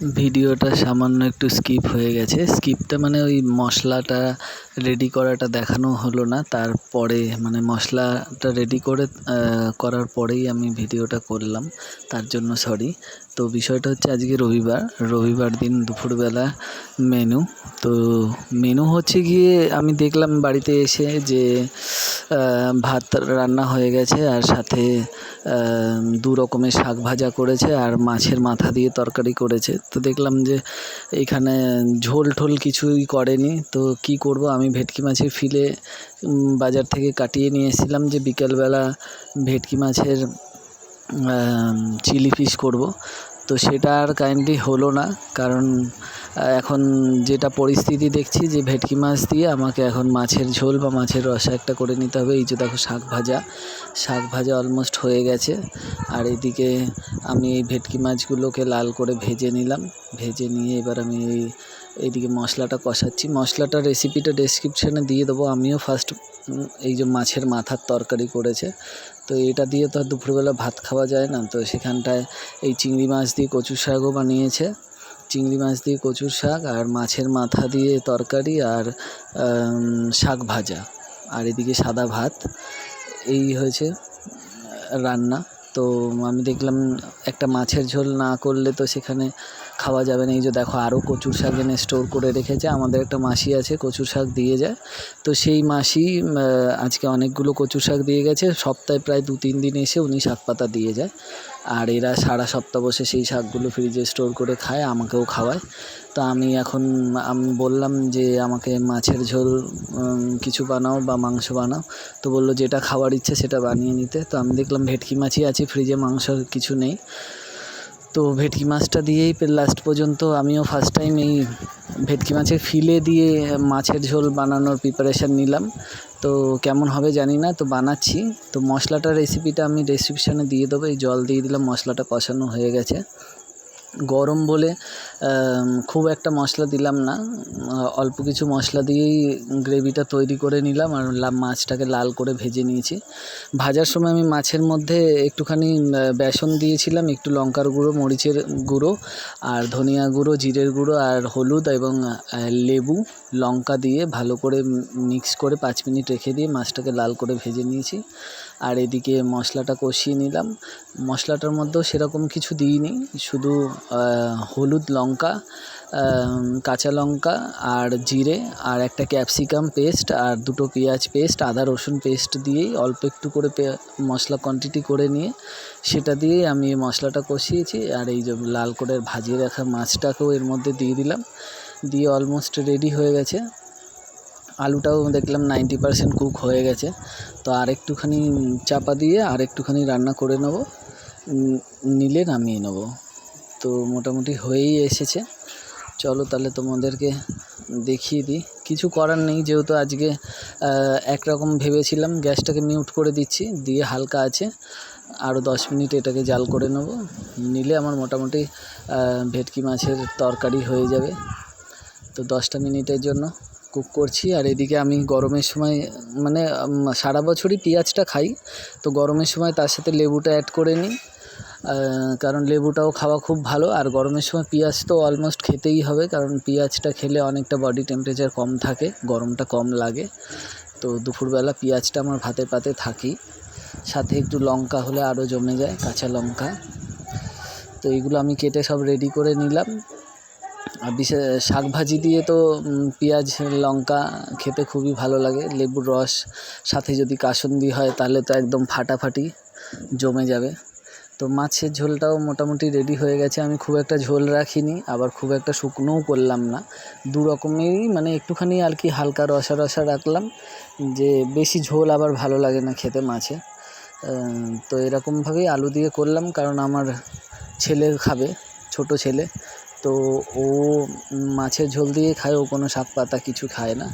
ভিডিওটা সামান্য একটু স্কিপ হয়ে গেছে। স্কিপটা মানে ওই মশলাটা রেডি করাটা দেখানো হলো না। তারপরে মানে মশলাটা রেডি করে করার পরেই আমি ভিডিওটা করলাম। তার জন্য সরি তো বিষয়টা হচ্ছে আজকে রবিবার। রবিবার দিন দুপুরবেলা মেনু তো মেনু হচ্ছে গিয়ে আমি দেখলাম বাড়িতে এসে যে ভাত রান্না হয়ে গেছে আর সাথে দু রকমের শাক ভাজা করেছে আর মাছের মাথা দিয়ে তরকারি করেছে। তো দেখলাম যে এখানে ঝোল ঠোল কিছুই করেনি। তো কি করব? আমি ভেটকি মাছের ফিলে বাজার থেকে কাটিয়ে নিয়ে এসেছিলাম যে বিকেলবেলা ভেটকি মাছের চিলি ফিশ করব। তো সেটা আর কাইন্ডলি হলো না। কারণ এখন যেটা পরিস্থিতি দেখছি যে ভেটকি মাছ দিয়ে আমাকে এখন মাছের ঝোল বা মাছের রসা একটা করে নিতে হবে। এই যে দেখো শাক ভাজা। শাক ভাজা অলমোস্ট হয়ে গেছে। আর এদিকে আমি এই ভেটকি মাছগুলোকে লাল করে ভেজে নিলাম। ভেজে নিয়ে এবার আমি এই, এইদিকে মশলাটা কষাচ্ছি। মশলাটা রেসিপিটা ডেসক্রিপশানে দিয়ে দেবো। আমিও ফার্স্ট এই যে মাছের মাথার তরকারি করেছে। তো এটা দিয়ে তো আর দুপুরবেলা ভাত খাওয়া যায় না। তো সেখানটায় এই চিংড়ি মাছ দিয়ে কচু শাকও বানিয়েছে। চিংড়ি মাছ দিয়ে কচুর শাক আর মাছের মাথা দিয়ে তরকারি আর শাক ভাজা। আর এদিকে সাদা ভাত। এই হয়েছে, রান্না। তো আমি দেখলাম একটা মাছের ঝোল না করলে তো সেখানে খাওয়া যাবে না। এই যে দেখো আরও কচুর শাক এনে স্টোর করে রেখেছে। আমাদের একটা মাসি আছে, কচুর শাক দিয়ে যায়। তো সেই মাসি আজকে অনেকগুলো কচুর শাক দিয়ে গেছে। সপ্তাহে প্রায় দু তিন দিন এসে উনি শাক পাতা দিয়ে যায়। আর এরা সারা সপ্তাহ বসে সেই শাকগুলো ফ্রিজে স্টোর করে খায়, আমাকেও খাওয়ায়। তো আমি এখন, আমি বললাম যে, আমাকে মাছের ঝোল কিছু বানাও বা মাংস বানাও। তো বলল, যেটা খাওয়ার ইচ্ছে সেটা বানিয়ে নিতে। তো আমি দেখলাম, ভেটকি মাছই আছে ফ্রিজে মাংস কিছু নেই। তো ভেটকি মাছটা দিয়েই লাস্ট পর্যন্ত আমিও ফার্স্ট টাইম এই ভেটকি মাছের ফিলে দিয়ে মাছের ঝোল বানানোর প্রিপারেশান নিলাম। তো কেমন হবে জানি না, তো বানাচ্ছি। তো মশলাটা রেসিপিটা আমি ডেসক্রিপশানে দিয়ে দেবো। এই জল দিয়ে দিলাম, মশলাটা কষানো হয়ে গেছে। গরম বলে খুব একটা মশলা দিলাম না। অল্প কিছু মশলা দিয়েই গ্রেভিটা তৈরি করে নিলাম আর মাছটাকে লাল করে ভেজে নিয়েছি। ভাজার সময় আমি মাছের মধ্যে একটুখানি বেসন দিয়েছিলাম, একটু লঙ্কার গুঁড়ো, মরিচের গুঁড়ো আর ধনিয়া গুঁড়ো, জিরের গুঁড়ো আর হলুদ এবং লেবু, লঙ্কা দিয়ে ভালো করে মিক্স করে পাঁচ মিনিট রেখে দিয়ে মাছটাকে লাল করে ভেজে নিয়েছি। আর এদিকে মশলাটা কষিয়ে নিলাম। মশলাটার মধ্যেও সেরকম কিছু দিইনি, শুধু হলুদ লঙ্কা কাঁচা লঙ্কা আর জিরে আর একটা ক্যাপসিকাম পেস্ট আর দুটো পেঁয়াজ পেস্ট, আদা রসুন পেস্ট দিয়েই অল্প একটু করে মশলা কোয়ান্টিটি করে নিয়ে সেটা দিয়েই আমি মশলাটা কষিয়েছি আর এই যে লাল করে ভাজিয়ে রাখা মাছটাকেও এর মধ্যে দিয়ে দিলাম। দিয়ে অলমোস্ট রেডি হয়ে গেছে। আলুটাও দেখলাম নাইনটি পারসেন্ট কুক হয়ে গেছে। তো আর একটুখানি চাপা দিয়ে আর একটুখানি রান্না করে নেব। নিলে নামিয়ে নেব। তো মোটামুটি হয়েই এসেছে। চলো তাহলে তোমাদেরকে দেখিয়ে দিই। কিছু করার নেই, যেহেতু আজকে একরকম ভেবেছিলাম গ্যাসটাকে মিউট করে দিচ্ছি, দিয়ে হালকা আছে। আরও দশ মিনিট এটাকে জাল করে নেব। নিলে আমার মোটামুটি ভেটকি মাছের তরকারি হয়ে যাবে। তো দশটা মিনিটের জন্য কুক করছি। আর এদিকে আমি গরমের সময় মানে সারা বছরই পেঁয়াজটা খাই। তো গরমের সময় তার সাথে লেবুটা অ্যাড করে নিই। কারণ লেবুটাও খাওয়া খুব ভালো, আর গরমের সময় পেঁয়াজ তো অলমোস্ট খেতেই হবে, কারণ পেঁয়াজটা খেলে অনেকটা বডি টেম্পারেচার কম থাকে, গরমটা কম লাগে। তো দুপুরবেলা পেঁয়াজটা আমার ভাতে পাতে থাকি। সাথে একটু লঙ্কা হলে আরও জমে যায়, কাঁচা লঙ্কা। তো এইগুলো আমি কেটে সব রেডি করে নিলাম। আর বিশেষ শাক ভাজি দিয়ে তো পেঁয়াজ, লঙ্কা খেতে খুবই ভালো লাগে। লেবুর রস, সাথে যদি কাসুন্দি হয় তাহলে তো একদম ফাটাফাটি জমে যাবে। তো মাছের ঝোলটাও মোটামুটি রেডি হয়ে গেছে। আমি খুব একটা ঝোল রাখিনি, আবার খুব একটা শুকনোও করলাম না। দু রকমেরই মানে একটুখানি আর কি হালকা রসা রসা রাখলাম, যে বেশি ঝোল আবার ভালো লাগে না খেতে মাছে। তো এরকমভাবেই আলু দিয়ে করলাম, কারণ আমার ছেলে খাবে, ছোট ছেলে। তো ও মাছের ঝোল দিয়ে খায়, ও কোনো শাক পাতা কিছু খায় না।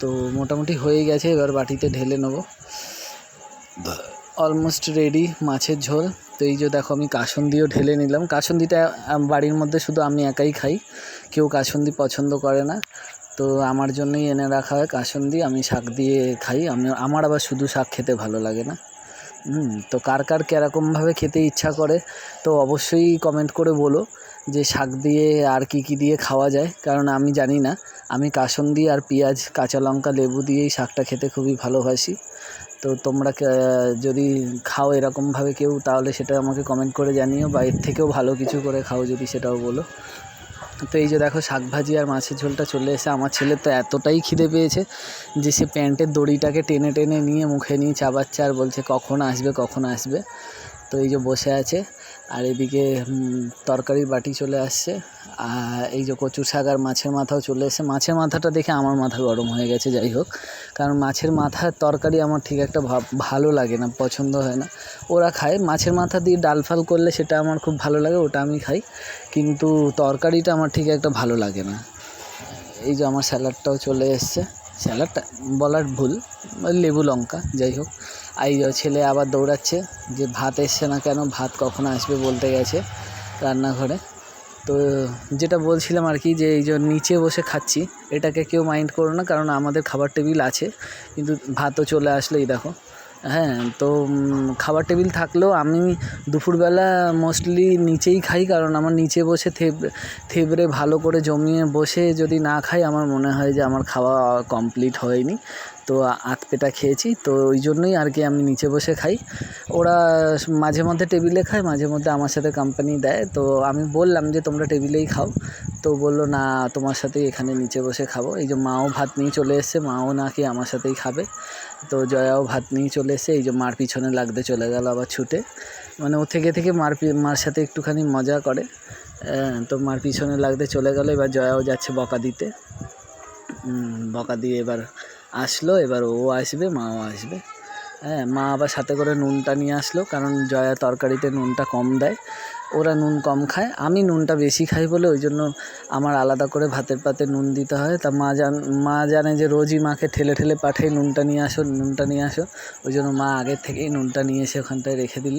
তো মোটামুটি হয়ে গেছে, এবার বাটিতে ঢেলে নেব। অলমোস্ট রেডি মাছের ঝোল। তো এই যে দেখো, আমি কাসুন্দিও ঢেলে নিলাম। কাসুন্দিটা বাড়ির মধ্যে শুধু আমি একাই খাই। কেউ কাসুন্দি পছন্দ করে না। তো আমার জন্যই এনে রাখা হয় কাসুন্দি। আমি শাক দিয়ে খাই। আমি, আমার আবার শুধু শাক খেতে ভালো লাগে না। তো কার কার কীরকমভাবে খেতে ইচ্ছা করে, তো অবশ্যই কমেন্ট করে বলো যে শাক দিয়ে আর কি কি দিয়ে খাওয়া যায়। কারণ আমি জানি না। আমি কাসুন্দি আর পেঁয়াজ, কাঁচা লঙ্কা, লেবু দিয়েই শাকটা খেতে খুবই ভালোবাসি। তো তোমরা যদি খাও এরকমভাবে কেউ, তাহলে সেটা আমাকে কমেন্ট করে জানিও বা এর থেকেও ভালো কিছু করে খাও যদি সেটাও বলো। তো এই যে দেখো, শাক ভাজি আর মাছের ঝোলটা চলে এসে আমার ছেলে তো এতটাই খিদে পেয়েছে যে সে প্যান্টের দড়িটাকে টেনে টেনে নিয়ে মুখে নিয়ে চাবাচ্ছে আর বলছে, কখন আসবে কখন আসবে? তো এই যে বসে আছে। আর এদিকে তরকারির বাটি চলে আসছে। আর এই যে কচু শাক আর মাছের মাথাও চলে এসে মাছের মাথাটা দেখে আমার মাথা গরম হয়ে গেছে, যাই হোক। কারণ মাছের মাথার তরকারি আমার ঠিক একটা ভালো লাগে না, পছন্দ হয় না। ওরা খায়। মাছের মাথা দিয়ে ডাল ফাল করলে সেটা আমার খুব ভালো লাগে, ওটা আমি খাই। কিন্তু তরকারিটা আমার ঠিক একটা ভালো লাগে না। এই যে আমার স্যালাডটাও চলে এসছে। স্যালাডটা বলার ভুল, লেবু লঙ্কা, যাই হোক। এই ছেলে আবার দৌড়াচ্ছে, যে ভাত এসছে না কেন, ভাত কখন আসবে বলতে গেছে রান্নাঘরে। তো যেটা বলছিলাম আর কি, যে এই যে নিচে বসে খাচ্ছি, এটাকে কেউ মাইন্ড করো না, কারণ আমাদের খাবার টেবিল আছে, কিন্তু ভাতও চলে আসলেই দেখো। হ্যাঁ তো খাবার টেবিল থাকলেও আমি দুপুরবেলা মোস্টলি নিচেই খাই, কারণ আমার নিচে বসে থেব, থেবড়ে ভালো করে জমিয়ে বসে যদি না খাই, আমার মনে হয় যে আমার খাওয়া কমপ্লিট হয়নি। তো আধ খেয়েছি তো ওই জন্যই আর কি আমি নিচে বসে খাই। ওরা মাঝে মধ্যে টেবিলে খায় মাঝে মধ্যে আমার সাথে কোম্পানি দেয়। তো আমি বললাম যে তোমরা টেবিলেই খাও। তো বলল না তোমার সাথেই এখানে নিচে বসে খাব। এই যে মাও ভাত নিয়ে চলে এসছে মাও নাকি আমার সাথেই খাবে। তো জয়াও ভাত নিয়ে চলে এসে এই যে মার পিছনে লাগতে চলে গেল আবার ছুটে। মানে ও থেকে থেকে মার মার সাথে একটুখানি মজা করে। হ্যাঁ, তো মার পিছনে লাগতে চলে গেল এবার জয়াও যাচ্ছে বকা দিতে। বকা দিয়ে এবার আসলো, এবার ও আসবে, মাও আসবে। হ্যাঁ মা আবার সাথে করে নুনটা নিয়ে আসলো, কারণ জয়া তরকারিতে নুনটা কম দেয়। ওরা নুন কম খায়। আমি নুনটা বেশি খাই বলে ওই জন্য আমার আলাদা করে ভাতের পাতে নুন দিতে হয়। তা মা জান, মা জানে যে রোজই মাকে ঠেলে ঠেলে পাঠাই নুনটা নিয়ে আসো, নুনটা নিয়ে আসো। ওই জন্য মা আগের থেকেই নুনটা নিয়ে এসে ওখানটায় রেখে দিল।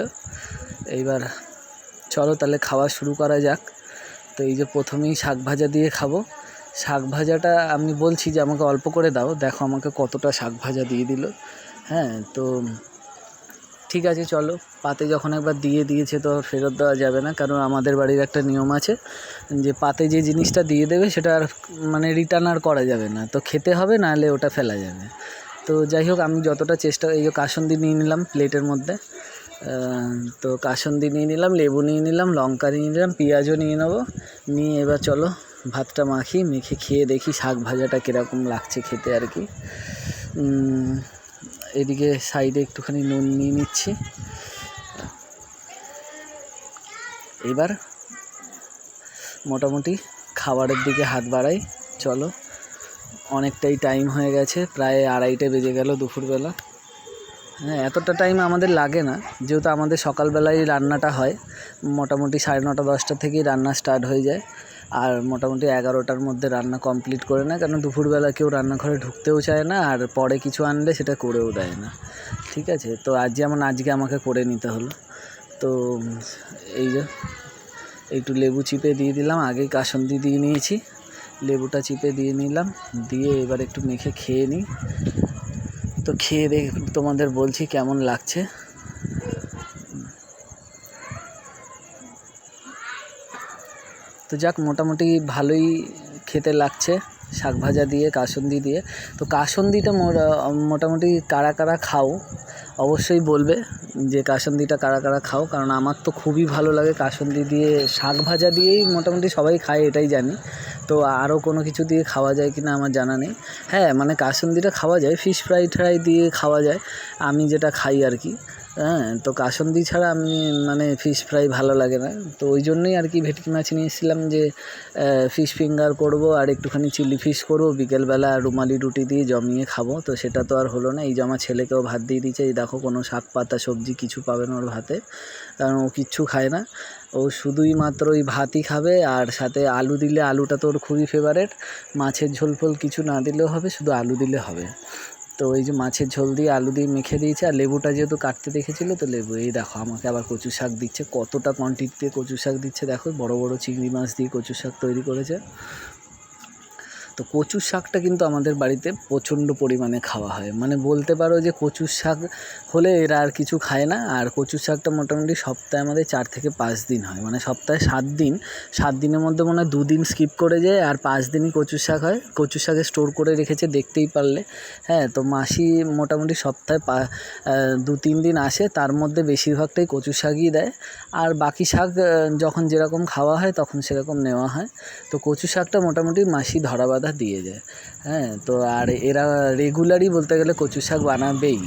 এইবার চলো তাহলে খাওয়া শুরু করা যাক। তো এই যে প্রথমেই শাক ভাজা দিয়ে খাব। শাক ভাজাটা আমি বলছি যে আমাকে অল্প করে দাও, দেখো আমাকে কতটা শাক ভাজা দিয়ে দিল। হ্যাঁ তো ঠিক আছে, চলো। পাতে যখন একবার দিয়ে দিয়েছে তো ফেরত দেওয়া যাবে না, কারণ আমাদের বাড়ির একটা নিয়ম আছে যে পাতে যে জিনিসটা দিয়ে দেবে সেটা আর মানে রিটার্ন আর করা যাবে না। তো খেতে হবে, নাহলে ওটা ফেলা যাবে। তো যাই হোক, আমি যতটা চেষ্টা, এই যে কাসন্দি নিয়ে নিলাম প্লেটের মধ্যে। তো কাসন্দি নিয়ে নিলাম, লেবু নিয়ে নিলাম, লঙ্কা নিয়ে নিলাম, পেঁয়াজও নিয়ে নেব। নিয়ে এবার চলো ভাতটা মাখি, মেখে খেয়ে দেখি শাক ভাজাটা কীরকম লাগছে খেতে আর কি। এদিকে সাইডে একটুখানি নুন নিয়ে নিচ্ছি। এবার মোটামুটি খাবারের দিকে হাত বাড়াই। চলো, অনেকটাই টাইম হয়ে গেছে, প্রায় আড়াইটে বেজে গেল দুপুরবেলা। হ্যাঁ এতটা টাইম আমাদের লাগে না, যেহেতু আমাদের সকালবেলায় রান্নাটা হয়, মোটামুটি সাড়ে নটা, দশটা থেকেই রান্না স্টার্ট হয়ে যায়। আর মোটামুটি এগারোটার মধ্যে রান্না কমপ্লিট করে না কারণ দুপুরবেলা কেউ রান্নাঘরে ঢুকতেও চায় না আর পরে কিছু আনলে সেটা করেও দেয় না। ঠিক আছে? তো আজ যেমন আজকে আমাকে করে নিতে হলো। তো এই যে, একটু লেবু চিপে দিয়ে দিলাম, আগেই কাসন্দি দিয়ে নিয়েছি। লেবুটা চিপে দিয়ে নিলাম, দিয়ে এবার একটু মেখে খেয়ে নিই। তো খেয়ে দেখ, তোমাদের বলছি কেমন লাগছে। তো যাক, মোটামুটি ভালোই খেতে লাগছে, শাক ভাজা দিয়ে, কাসন্দি দিয়ে। তো কাসন্দিটা মোটামুটি কারা কারা খাও, অবশ্যই বলবে যে কাসন্দিটা কারা কারা খাও, কারণ আমার তো খুবই ভালো লাগে কাসন্দি দিয়ে শাক ভাজা দিয়েই মোটামুটি সবাই খায়, এটাই জানি। তো আরও কোনো কিছু দিয়ে খাওয়া যায় কি না আমার জানা নেই। হ্যাঁ মানে কাসন্দিটা খাওয়া যায়, ফিশ ফ্রাই ট্রাই দিয়ে খাওয়া যায়, আমি যেটা খাই আর কি। হ্যাঁ তো কাসন্দি ছাড়া আমি মানে ফিশ ফ্রাই ভালো লাগে না। তো ওই জন্যই আর কি ভেটকি মাছ নিয়ে এসেছিলাম যে ফিশ ফিঙ্গার করব আর একটুখানি চিলি ফিশ করব। বিকেলবেলা রুমালি রুটি দিয়ে জমিয়ে খাব। তো সেটা তো আর হলো না। এই যে আমার ছেলেকেও ভাত দিয়ে দিচ্ছে এই দেখো কোনো শাক, পাতা, সবজি কিছু পাবে না ওর ভাতে। কারণ ও কিচ্ছু খায় না। ও শুধুই মাত্র ওই ভাতই খাবে আর সাথে আলু দিলে আলুটা তো ওর খুবই ফেভারেট মাছের ঝোল ফোল কিছু না দিলেও হবে, শুধু আলু দিলে হবে। তো ওই যে মাছের ঝোল দিয়ে আলু দিয়ে মেখে দিয়েছে, আর লেবুটা যেহেতু কাটতে দেখেছিলো, তো লেবু, এই দেখো আমাকে আবার কচু শাক দিচ্ছে, কতটা কোয়ান্টিটিতে কচু শাক দিচ্ছে দেখো, বড় বড় চিংড়ি মাছ দিয়ে কচু শাক তৈরি করেছে। তো কচুর শাকটা কিন্তু আমাদের বাড়িতে প্রচণ্ড পরিমাণে খাওয়া হয়। মানে বলতে পারো যে কচুর শাক হলে এরা আর কিছু খায় না, আর কচুর শাকটা মোটামুটি সপ্তাহে আমাদের চার থেকে পাঁচ দিন হয়। মানে সপ্তাহে সাত দিন, সাত দিনের মধ্যে মনে হয় দুদিন স্কিপ করে যায়, আর পাঁচ দিনই কচুর শাক হয়। কচুর শাকে স্টোর করে রেখেছে, দেখতেই পারলে। হ্যাঁ তো মাসি মোটামুটি সপ্তাহে পা দু তিন দিন আসে, তার মধ্যে বেশিরভাগটাই কচু শাকই দেয়। আর বাকি শাক যখন যেরকম খাওয়া হয়, তখন সেরকম নেওয়া হয়। তো কচু শাকটা মোটামুটি মাসি ধরা বাঁধা দিয়ে যায়। হ্যাঁ তো আর এরা রেগুলারই বলতে গেলে কচু শাক বানাবেই।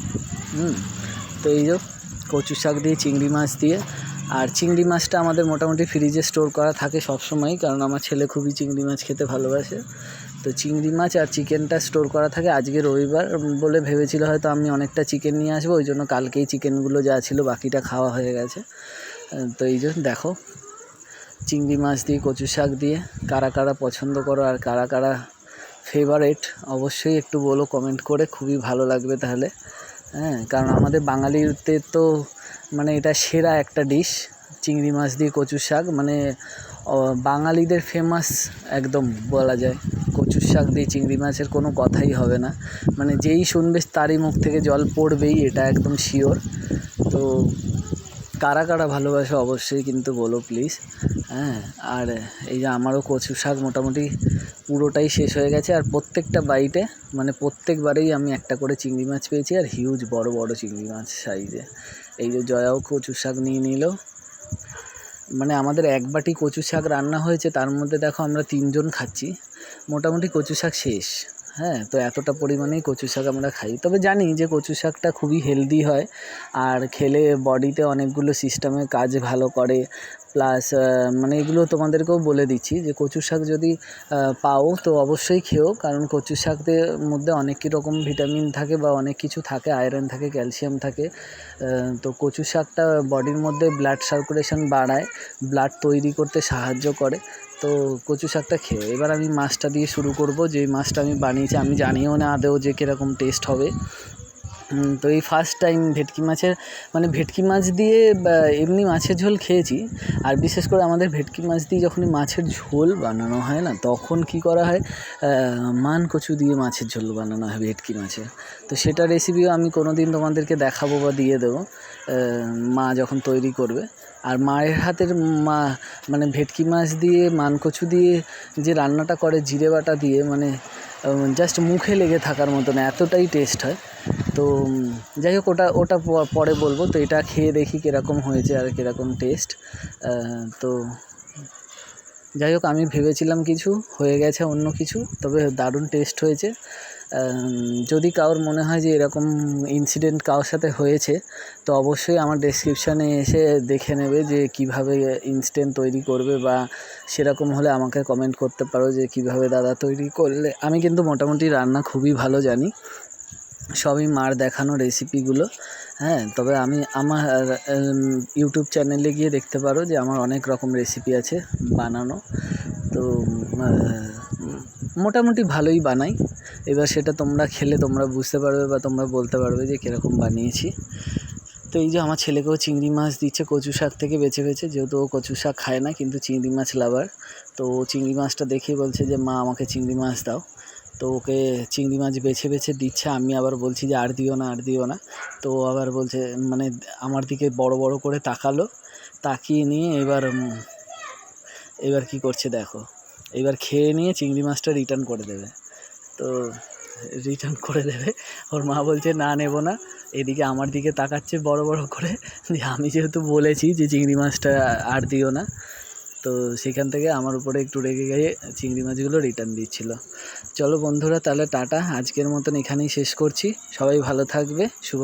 হুম, তো এই যে কচু শাক দিয়ে, চিংড়ি মাছ দিয়ে, আর চিংড়ি মাছটা আমাদের মোটামুটি ফ্রিজে স্টোর করা থাকে সবসময়ই, কারণ আমার ছেলে খুবই চিংড়ি মাছ খেতে ভালোবাসে। তো চিংড়ি মাছ আর চিকেনটা স্টোর করা থাকে। আজকে রবিবার বলে ভেবেছিল হয়তো আমি অনেকটা চিকেন নিয়ে আসব, ওই জন্য কালকেই চিকেনগুলো যা ছিল বাকিটা খাওয়া হয়ে গেছে। তো এই জন্য দেখো চিংড়ি মাছ দিয়ে, কচু শাক দিয়ে। কারা কারা পছন্দ করো আর কারা কারা ফেভারেট অবশ্যই একটু বলো কমেন্ট করে। খুবই ভালো লাগবে তাহলে। হ্যাঁ কারণ আমাদের বাঙালিতে তো মানে এটা সেরা একটা ডিশ চিংড়ি মাছ দিয়ে কচু শাক। মানে বাঙালিদের ফেমাস একদম বলা যায়। কচুর শাক দিয়ে চিংড়ি মাছের কোনো কথাই হবে না। মানে যেই শুনবে তারই মুখ থেকে জল পড়বেই, এটা একদম শিওর তো কারা কারা ভালোবাসো অবশ্যই কিন্তু বলো প্লিজ হ্যাঁ? আর এই যে আমারও কচু শাক মোটামুটি পুরোটাই শেষ হয়ে গেছে, আর প্রত্যেকটা বাইটে মানে প্রত্যেকবারেই আমি একটা করে চিংড়ি মাছ পেয়েছি, আর হিউজ বড় বড় চিংড়ি মাছ সাইজে এই যে জয়াও কচু শাক নিয়ে নিল। মানে আমাদের এক বাটি কচু শাক রান্না হয়েছে, তার মধ্যে দেখো আমরা তিনজন খাচ্ছি। মোটামুটি কচু শাক শেষ। হ্যাঁ তো এতটা পরিমাণেই কচু শাক আমরা খাই। তবে জানি যে কচু শাকটা খুবই হেলদি হয়, আর খেলে বডিতে অনেকগুলো সিস্টেমে কাজ ভালো করে। প্লাস মানে এগুলো তোমাদেরকেও বলে দিচ্ছি যে কচু শাক যদি পাও তো অবশ্যই খেও। কারণ কচু শাকের মধ্যে অনেক রকম ভিটামিন থাকে বা অনেক কিছু থাকে আয়রন থাকে ক্যালসিয়াম থাকে। তো কচু শাকটা বডির মধ্যে ব্লাড সার্কুলেশন বাড়ায় ব্লাড তৈরি করতে সাহায্য করে। তো কচু শাকটা খেয়ে, এবার আমি মাছটা দিয়ে শুরু করব, যে মাছটা আমি বানিয়েছি, আমি জানিও না আদেও যে কীরকম টেস্ট হবে। তো এই ফার্স্ট টাইম ভেটকি মাছের মানে ভেটকি মাছ দিয়ে এমনি মাছের ঝোল খেয়েছি। আর বিশেষ করে আমাদের ভেটকি মাছ দিয়ে যখনই মাছের ঝোল বানানো হয় না, তখন কি করা হয়? মান কচু দিয়ে মাছের ঝোল বানানো হয় ভেটকি মাছের। তো সেটা রেসিপিও আমি কোনো দিন তোমাদেরকে দেখাবো বা দিয়ে দেবো। মা যখন তৈরি করবে। আর মায়ের হাতের মা মানে ভেটকি মাছ দিয়ে, মানকচু দিয়ে যে রান্নাটা করে, জিরে বাটা দিয়ে মানে জাস্ট মুখে লেগে থাকার মতন, এতটাই টেস্ট হয়। তো যাই হোক, ওটা ওটা পরে বলব। তো এটা খেয়ে দেখি কীরকম হয়েছে আর কীরকম টেস্ট তো, যাই হোক, আমি ভেবেছিলাম কিছু, হয়ে গেছে অন্য কিছু, তবে দারুণ টেস্ট হয়েছে। যদি কারোর মনে হয় যে এরকম ইনসিডেন্ট কারোর সাথে হয়েছে, তো অবশ্যই আমার ডেসক্রিপশানে এসে দেখে নেবে যে কীভাবে ইনসিডেন্ট তৈরি করবে বা সেরকম হলে আমাকে কমেন্ট করতে পারো যে কীভাবে দাদা তৈরি করলে। আমি কিন্তু মোটামুটি রান্না খুবই ভালো জানি, সবই মার দেখানো রেসিপিগুলো হ্যাঁ তবে আমি আমার ইউটিউব চ্যানেলে গিয়ে দেখতে পারো যে আমার অনেক রকম রেসিপি আছে বানানো। তো মোটামুটি ভালোই বানাই। এবার সেটা তোমরা খেলে তোমরা বুঝতে পারবে বা তোমরা বলতে পারবে যে কীরকম বানিয়েছি। তো এই যে আমার ছেলেকেও চিংড়ি মাছ দিচ্ছে, কচু শাক থেকে বেছে বেছে। যেহেতু ও কচু শাক খায় না, কিন্তু চিংড়ি মাছ লাভার। তো চিংড়ি মাছটা দেখেই বলছে যে, মা, আমাকে চিংড়ি মাছ দাও। তো ওকে চিংড়ি মাছ বেছে বেছে দিচ্ছে। আমি আবার বলছি যে, আর দিও না, আর দিও না। তো আবার বলছে মানে আমার দিকে বড় বড় করে তাকালো। তাকিয়ে নিয়ে এবার এবার কি করছে দেখো। এবার খেয়ে নিয়ে চিংড়ি মাছটা রিটার্ন করে দেবে। তো রিটার্ন করে দেবে। ওর মা বলছে, না, নেব না। এদিকে আমার দিকে তাকাচ্ছে বড় বড় করে। যে আমি যেহেতু বলেছি যে চিংড়ি মাছটা আর দিও না, তো সেখান থেকে আমার উপরে একটু রেগে গিয়ে চিংড়ি মাছগুলো রিটার্ন দিচ্ছিল। চলো বন্ধুরা, তাহলে টাটা। আজকের মতন এখানেই শেষ করছি। সবাই ভালো থাকবে, শুভ